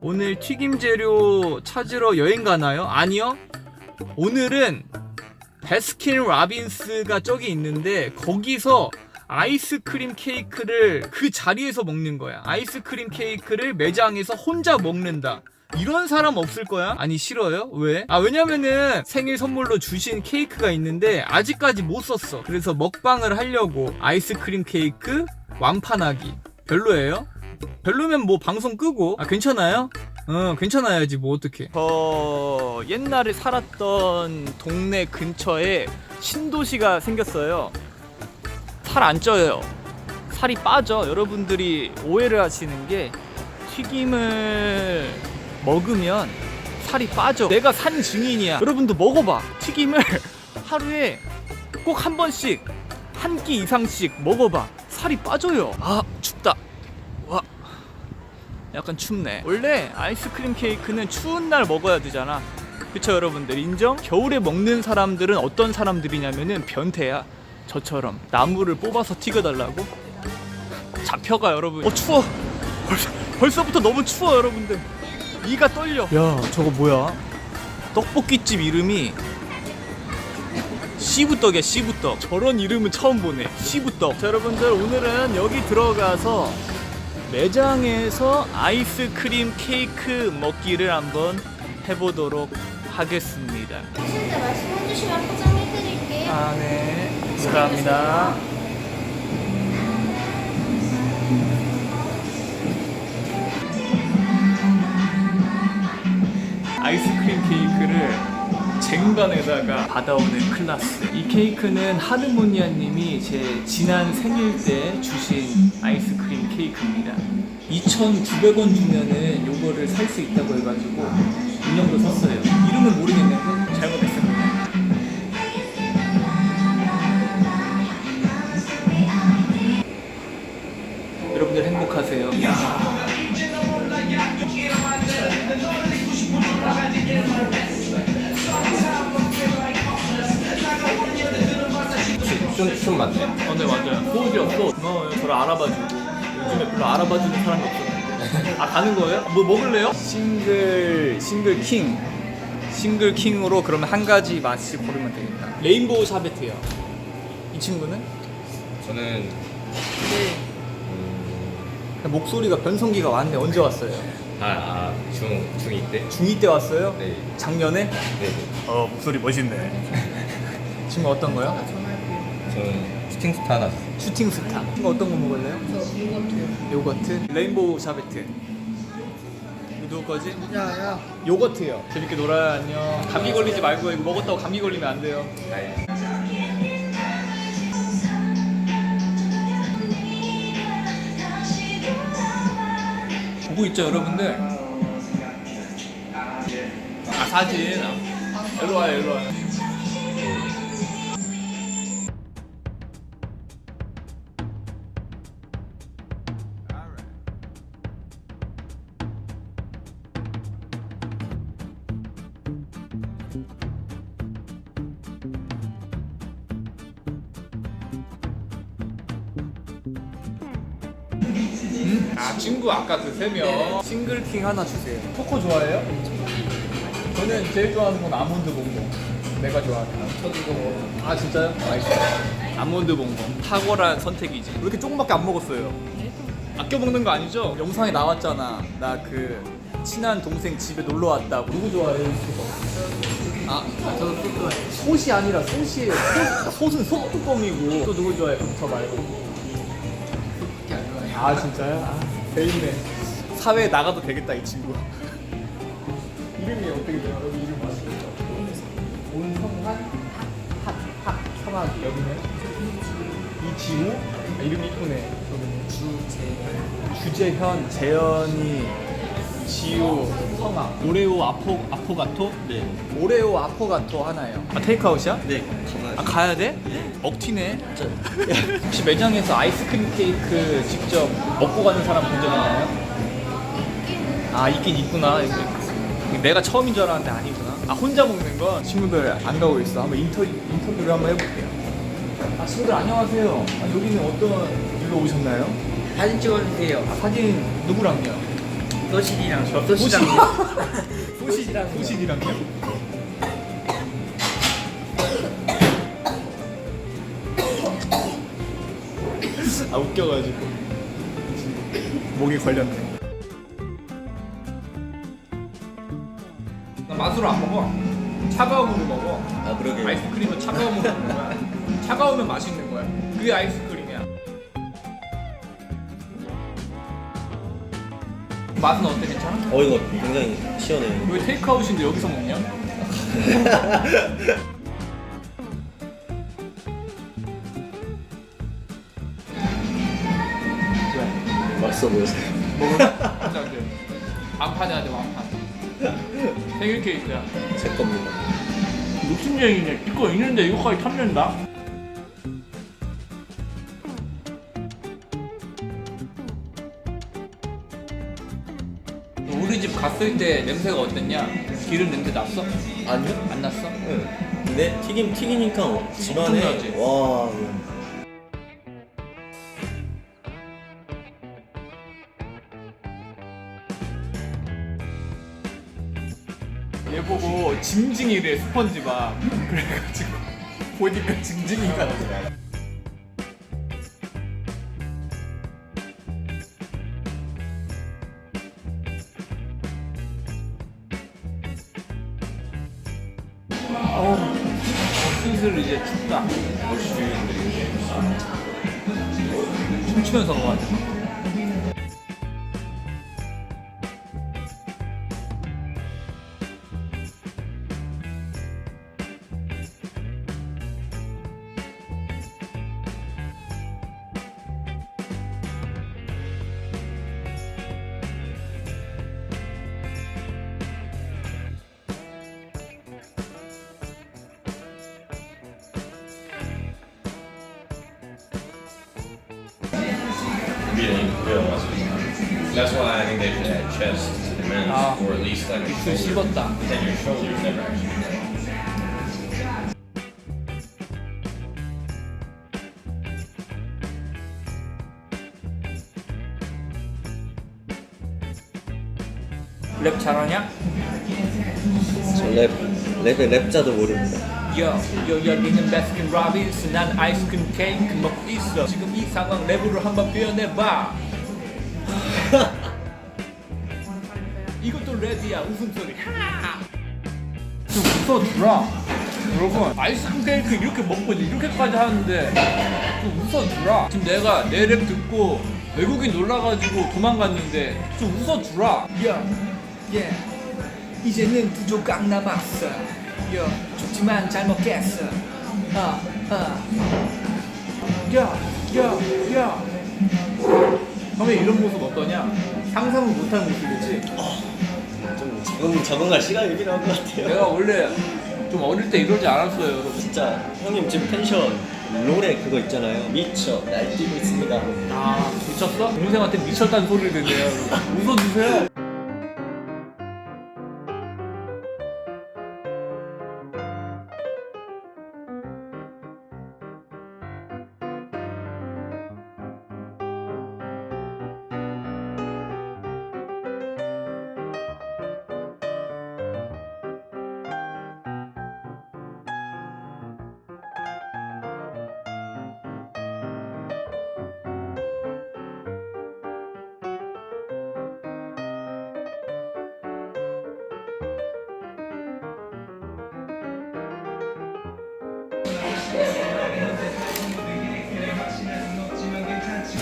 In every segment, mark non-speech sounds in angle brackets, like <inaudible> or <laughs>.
오늘 튀김 재료 찾으러 여행 가나요? 아니요. 오늘은 베스킨 라빈스가 저기 있는데 거기서 아이스크림 케이크를 그 자리에서 먹는 거야. 아이스크림 케이크를 매장에서 혼자 먹는다. 이런 사람 없을 거야? 아니 싫어요? 왜? 아 왜냐면은 생일 선물로 주신 케이크가 있는데 아직까지 못 썼어. 그래서 먹방을 하려고 아이스크림 케이크 완판하기. 별로예요? 별로면 뭐 방송 끄고. 아 괜찮아요? 어 괜찮아야지 뭐 어떡해. 저 옛날에 살았던 동네 근처에 신도시가 생겼어요. 살 안 쪄요. 살이 빠져. 여러분들이 오해를 하시는 게 튀김을 먹으면 살이 빠져. 내가 산 증인이야. 여러분도 먹어봐. 튀김을 <laughs> 하루에 꼭 한 번씩 한 끼 이상씩 먹어봐. 살이 빠져요. 아 약간 춥네. 원래 아이스크림 케이크는 추운 날 먹어야 되잖아. 그쵸 여러분들? 인정? 겨울에 먹는 사람들은 어떤 사람들이냐면은 변태야. 저처럼 나무를 뽑아서 튀겨달라고? 잡혀가 여러분. 어 추워. 벌써, 벌써부터 너무 추워 여러분들. 이가 떨려. 야 저거 뭐야? 떡볶이집 이름이 씨부떡이야 씨부떡. 저런 이름은 처음 보네. 씨부떡. 자 여러분들 오늘은 여기 들어가서 매장에서 아이스크림 케이크 먹기를 한번 해보도록 하겠습니다. 때 말씀해 주시면 포장해 드릴게요. 아 네. 감사합니다. 아이스크림 케이크를 쟁반에다가 받아오는 클라스. 이 케이크는 하드모니아님이 제 지난 생일 때 주신 아이스크림 케이크입니다. 2,900원 주면은 요거를 살 수 있다고 해가지고 인형도 샀어요. 이름은 모르겠는데 잘못했습니다. 여러분들 행복하세요. 좀, 좀 많네. 어, 네 맞아요. 소울이었어. 고마워요. 저를 알아봐주고. 요즘에 별로 알아봐주는 사람이 없었는데. 아 가는 거예요? 뭐 먹을래요? 싱글 싱글 킹. 싱글 킹으로 그러면 한 가지 맛이 고르면 되겠다. 레인보우 샤베트요. 이 친구는 저는 목소리가 변성기가 왔네. 언제 왔어요? 아, 아, 중, 중2 때? 중2 때 왔어요? 네. 작년에? 네. 어 목소리 멋있네. 지금 어떤 거요? 저는 슈팅스타 하나 줬어요. 슈팅 스타. 이거 어떤 거 먹을래요? 요거트. 요거트. 레인보우 샤베트. 이거 누구 거지? 야 야. 요거트요. 재밌게 놀아요. 안녕. 감기 걸리지 말고 이거 먹었다고 감기 걸리면 안 돼요. 네. 보고 있죠, 여러분들? 아 사진. 일로 와요, 일로 와요. 아 친구 아까 그 세 명. 싱글킹 하나 주세요. 초코 좋아해요? 저는 제일 좋아하는 건 아몬드 봉봉. 내가 좋아하는. 저도 이거 아 진짜요? 맛있어요. 아몬드 봉봉. 탁월한 선택이지. 왜 이렇게 조금밖에 안 먹었어요? 아껴 먹는 거 아니죠? 영상에 나왔잖아. 나 그 친한 동생 집에 놀러 왔다고. 누구 좋아해요? 아, 저도 소 좋아해요. 솥이 아니라 솥이에요. 솥, 솥은 속뚜껑이고. 또 누구 좋아해요? 저 말고 아 진짜요? 아, 배인네 사회에 나가도 되겠다 이 친구 <laughs> 이름이 어떻게 돼요? 여기 이름 맞습니까? 온성한 성하기 여기는 이지우? 아, 이름이 이쁘네. 여기는 주재현. 주재현. 재현이 지우 성아 오레오 아포 아포가토 네. 오레오 아포가토 하나요 아 테이크아웃이야? 네. 아 가야 돼? 억티네. 혹시 매장에서 아이스크림 케이크 직접 먹고 가는 사람 본 적 있나요? 아 있긴 있구나. 내가 처음인 줄 알았는데 아니구나. 아 혼자 먹는 거 친구들 안 가고 있어. 한번 인터 인터뷰를 한번 해볼게요. 아 친구들 안녕하세요. 아, 여기는 어떤 일로 오셨나요? 사진 찍어주세요. 아, 사진 누구랑요? 소시지랑 소시지랑 소시지랑 소시지랑요? 아 웃겨가지고 목이 걸렸네. 나 맛으로 안 먹어. 차가움으로 먹어. 아 그러게. 아이스크림은 차가움으로 먹는 거야. 차가우면 맛있는 거야. 그게 아이스 맛은 어때? 괜찮아? 어 이거 굉장히 시원해. 왜 테이크아웃인데 여기서 먹냐? <laughs> 맛있어 보여서. 진짜 안 돼. 완판이 안 돼, 완판. 생일 케이크야. 제 겁니다. 무슨 얘기냐 이거 있는데 이거까지 탐낸다? 갔을 때 냄새가 어땠냐? 기름 냄새 났어? 아니요? 안 났어? 응. 근데 튀김 튀기니까 집안에 엄청나지? 와. 얘 보고 징징이래 스펀지밥 그래가지고 보니까 징징이가 이제 춥다. 춤추면서 먹어야 돼 That's why I think they should add chest to the men's, Ah. or at least like a 술 shoulder. 씹었다 Then your shoulders never actually. 랩 잘하냐? 저랩 랩의 랩자도 모릅니다. 여, 여 여기는 베스킨 라빈스 난 아이스크림 케이크 먹고 있어 지금 이 상황 랩으로 한번 표현해봐 이것도 랩이야 웃음소리 좀 웃어주라 여러분 아이스크림 케이크 이렇게 먹고 이렇게까지 하는데 좀 웃어주라 지금 내가 내 랩 듣고 외국인 놀라가지고 도망갔는데 좀 웃어주라 야, 예. 이제는 두 조각 남았어. 야, 좋지만 잘 먹겠어. 아, 아. 야, 야, 야. 형의 이런 모습 어떠냐? 상상을 못한 모습이지? 좀 적응 적응할 시간이 필요한 것 같아요. 내가 원래 좀 어릴 때 이러지 않았어요, 여러분. 진짜 형님 지금 텐션 롤에 그거 있잖아요. 미쳐 날뛰고 있습니다. 아, 미쳤어? 동생한테 미쳤다는 소리를 듣네요, 여러분. 웃어주세요.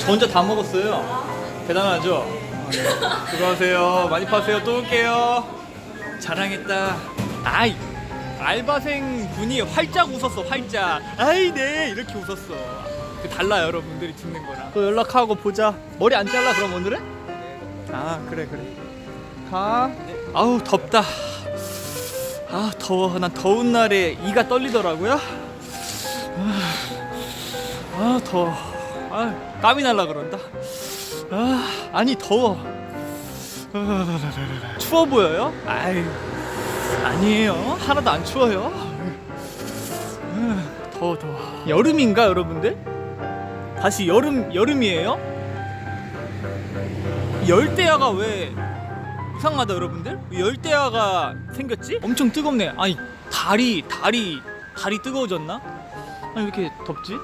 저 혼자 다 먹었어요. 대단하죠? 수고하세요. 많이 파세요. 또 올게요. 자랑했다. 아이, 알바생 분이 활짝 웃었어, 활짝. 아이, 네. 이렇게 웃었어. 그 달라요, 여러분들이 듣는 거랑. 또 연락하고 보자. 머리 안 잘라, 그럼 오늘은? 아, 그래, 그래. 가. 아우, 덥다. 아, 더워. 난 더운 날에 이가 떨리더라고요. 아, 아 더워. 아 땀이 날라 그런다. 아 아니 더워. 아, 추워 보여요? 아유 아니에요. 하나도 안 추워요. 아, 더워 더워. 여름인가 여러분들? 다시 여름 여름이에요? 열대야가 왜 이상하다 여러분들 왜 열대야가 생겼지? 엄청 뜨겁네 아니 달이 달이 달이 뜨거워졌나? 아니 왜 이렇게 덥지?